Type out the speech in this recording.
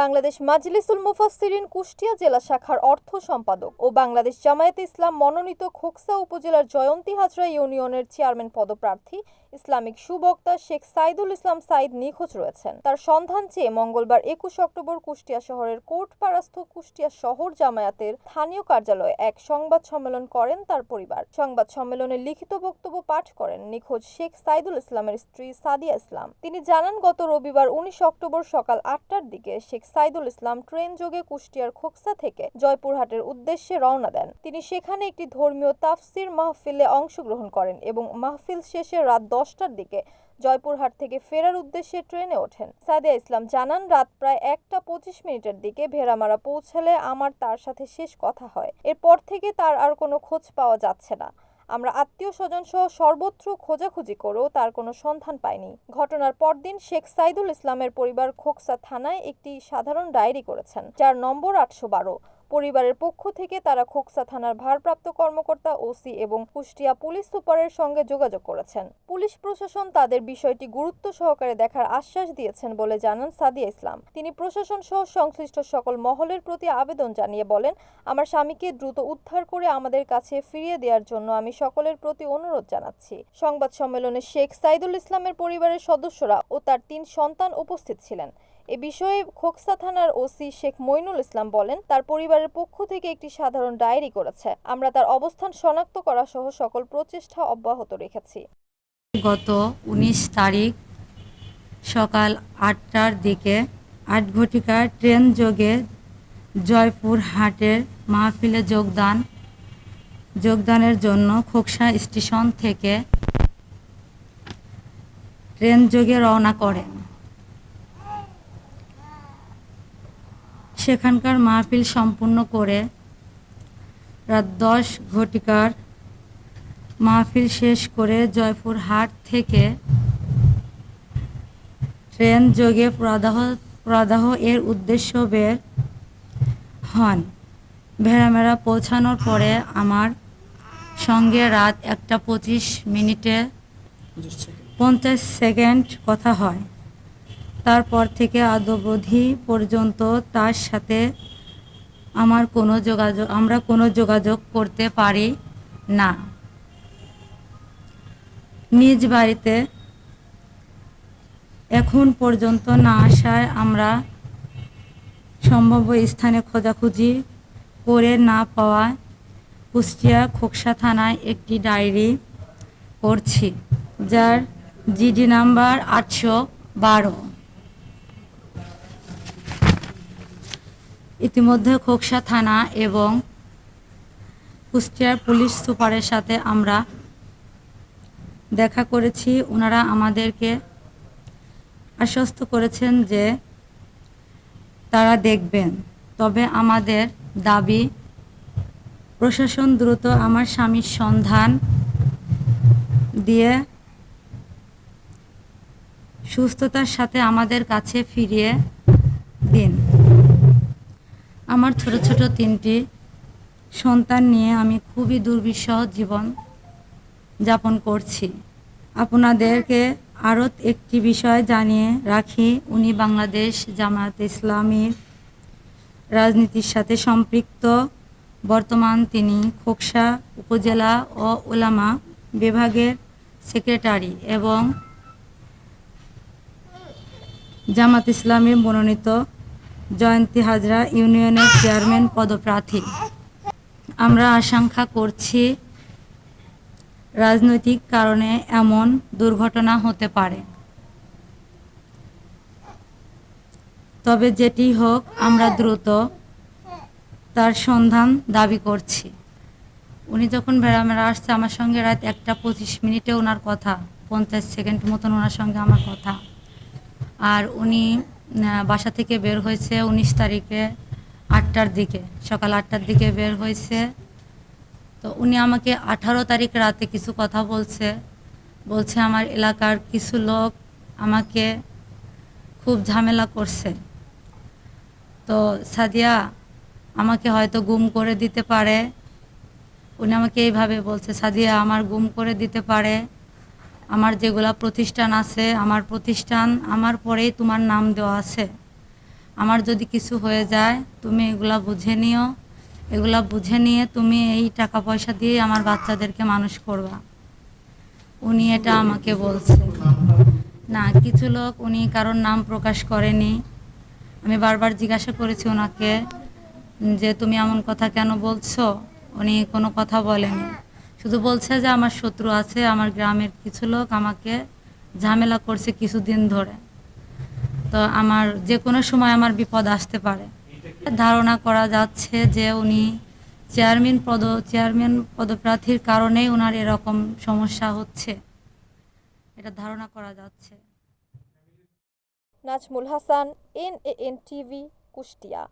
বাংলাদেশ মাজলিসুল মুফাসসিরিন কুষ্টিয়া জেলা শাখার অর্থ সম্পাদক ও বাংলাদেশ জামায়াতে ইসলাম মনোনীত খোকসা উপজেলার জয়ন্তী হাজরা ইউনিয়নের চেয়ারম্যান পদপ্রার্থী ইসলামিক সুবক্তা শেখ সাইদুল ইসলাম সাইদ নিখোঁজ রয়েছেন। তার সন্ধান চেয়ে মঙ্গলবার একুশ অক্টোবর কুষ্টিয়া শহরের কোর্টপাড়াস্থ কুষ্টিয়া শহর জামায়াতের স্থানীয় কার্যালয়ে এক সংবাদ সম্মেলন করেন তার পরিবার। সংবাদ সম্মেলনে লিখিত বক্তব্য পাঠ করেন নিখোঁজ শেখ সাইদুল ইসলামের স্ত্রী সাদিয়া ইসলাম। তিনি জানান, গত রবিবার উনিশ অক্টোবর সকাল আটটার দিকে শেখ সাইদুল ইসলাম ট্রেন যোগে কুষ্টিয়ার খোকসা থেকে জয়পুরহাটের উদ্দেশ্যে রওনা দেন। তিনি সেখানে একটি ধর্মীয় তাফসির মাহফিলে অংশগ্রহণ করেন এবং মাহফিল শেষে রাত দশটার দিকে জয়পুরহাট থেকে ফেরার উদ্দেশ্যে ট্রেনে ওঠেন। সাদিয়া ইসলাম জানান, রাত প্রায় একটা পঁচিশ মিনিটের দিকে ভেড়ামারা পৌঁছালে আমার তার সাথে শেষ কথা হয়। এরপর থেকে তার আর কোনো খোঁজ পাওয়া যাচ্ছে না। আমরা আত্মীয় স্বজন সহ সর্বত্র খোঁজাখুঁজি করেও তার কোনো সন্ধান পাইনি। ঘটনার পরদিন শেখ সাইদুল ইসলামের পরিবার খোকসা থানায় একটি সাধারণ ডায়েরি করেছেন, যার নম্বর আটশো বারো। পরিবারের পক্ষ থেকে তারা খোকসা থানার ভারপ্রাপ্ত কর্মকর্তা, ওসি এবং কুষ্টিয়া পুলিশ সুপারের সঙ্গে যোগাযোগ করেছেন। পুলিশ প্রশাসন তাদের বিষয়টি গুরুত্ব সহকারে দেখার আশ্বাস দিয়েছেন বলে জানান সাদিয়া ইসলাম। তিনি প্রশাসন সহ সংশ্লিষ্ট সকল মহলের প্রতি আবেদন জানিয়ে বলেন, আমার স্বামীকে দ্রুত উদ্ধার করে আমাদের কাছে ফিরিয়ে দেওয়ার জন্য আমি সকলের প্রতি অনুরোধ জানাচ্ছি। সংবাদ সম্মেলনে শেখ সাইদুল ইসলামের পরিবারের সদস্যরা ও তার তিন সন্তান উপস্থিত ছিলেন। এ বিষয়ে খোকসা থানার ওসি শেখ মইনুল ইসলাম বলেন, তার পরিবারের পক্ষ থেকে একটি সাধারণ ডায়েরি করেছে। আমরা তার অবস্থান শনাক্ত করা সহ সকল প্রচেষ্টা অব্যাহত রেখেছি। গত উনিশ তারিখ সকাল আটটার দিকে আট ঘটিকার ট্রেন যোগে জয়পুর হাটের মাহফিলে যোগদান, যোগদানের জন্য খোকসা স্টেশন থেকে ট্রেন যোগে রওনা করেন। সেখানকার মাহফিল সম্পূর্ণ করে রাত দশ ঘটিকার মাহফিল শেষ করে জয়পুর হাট থেকে ট্রেন যোগে প্রদাহ প্রদাহ এর উদ্দেশ্য বের হন। ভেড়ামেড়া পৌঁছানোর পরে আমার সঙ্গে রাত একটা পঁচিশ মিনিটে পঞ্চাশ সেকেন্ড কথা হয়। তারপর থেকে আদবধি পর্যন্ত তার সাথে আমার কোনো যোগাযোগ, আমরা কোনো যোগাযোগ করতে পারি না। নিজ বাড়িতে এখন পর্যন্ত না আসায় আমরা সম্ভাব্য স্থানে খোঁজাখুঁজি করে না পাওয়ায় কুষ্টিয়া খোকসা থানায় একটি ডায়েরি করছি, যার জিডি নাম্বার আটশো বারো। ইতিমধ্যে খোকসা থানা এবং কুষ্টিয়ার পুলিশ সুপারের সাথে আমরা দেখা করেছি। ওনারা আমাদেরকে আশ্বস্ত করেছেন যে তারা দেখবেন। তবে আমাদের দাবি, প্রশাসন দ্রুত আমার স্বামীর সন্ধান দিয়ে সুস্থতার সাথে আমাদের কাছে ফিরিয়ে দিন। আমার ছোট ছোট তিনটি সন্তান নিয়ে আমি খুবই দুর্বিষহ জীবন যাপন করছি। আপনাদেরকে আরও একটি বিষয় জানিয়ে রাখি, উনি বাংলাদেশ জামায়াত ইসলামীর রাজনীতির সাথে সম্পৃক্ত। বর্তমান তিনি খোকসা উপজেলা ও ওলামা বিভাগের সেক্রেটারি এবং জামাত ইসলামী মনোনীত জয়ন্তী হাজরা ইউনিয়নের চেয়ারম্যান পদপ্রার্থী। আমরা আশঙ্কা করছি রাজনৈতিক কারণে এমন দুর্ঘটনা হতে পারে। তবে যেটি হোক, আমরা দ্রুত তার সন্ধান দাবি করছি। উনি যখন বেড়ামেড়া আসছে, আমার সঙ্গে রাত একটা পঁচিশ মিনিটে ওনার কথা, পঞ্চাশ সেকেন্ড মতন ওনার সঙ্গে আমার কথা। আর উনি বাসা থেকে বের হয়েছে উনিশ তারিখে আটটার দিকে, সকাল আটটার দিকে বের হয়েছে। তো উনি আমাকে আঠারো তারিখ রাতে কিছু কথা বলছে। বলছে, আমার এলাকার কিছু লোক আমাকে খুব ঝামেলা করছে। তো সাদিয়া, আমাকে হয়তো গুম করে দিতে পারে। উনি আমাকে এইভাবে বলছে, সাদিয়া, আমার গুম করে দিতে পারে। আমার যেগুলা প্রতিষ্ঠান আছে, আমার প্রতিষ্ঠান, আমার পরেই তোমার নাম দেওয়া আছে। আমার যদি কিছু হয়ে যায়, তুমি এগুলা বুঝে নিও। এগুলা বুঝে নিয়ে তুমি এই টাকা পয়সা দিয়ে আমার বাচ্চাদেরকে মানুষ করবা। উনি এটা আমাকে বলছে। না, কিছু লোক উনি কারোর নাম প্রকাশ করেনি। আমি বারবার জিজ্ঞাসা করেছি ওনাকে যে, তুমি এমন কথা কেন বলছো? উনি কোনো কথা বলেনি। শুধু বলছে যে আমার শত্রু আছে, আমার গ্রামের কিছু লোক আমাকে ঝামেলা করছে কিছুদিন ধরে। তো আমার যে কোনো সময় আমার বিপদ আসতে পারে। ধারণা করা যাচ্ছে যে উনি চেয়ারম্যান পদ, চেয়ারম্যান পদপ্রার্থীর কারণেই ওনার এরকম সমস্যা হচ্ছে। এটা ধারণা করা যাচ্ছে। Najmul Hasan N A N TV, Kushtia.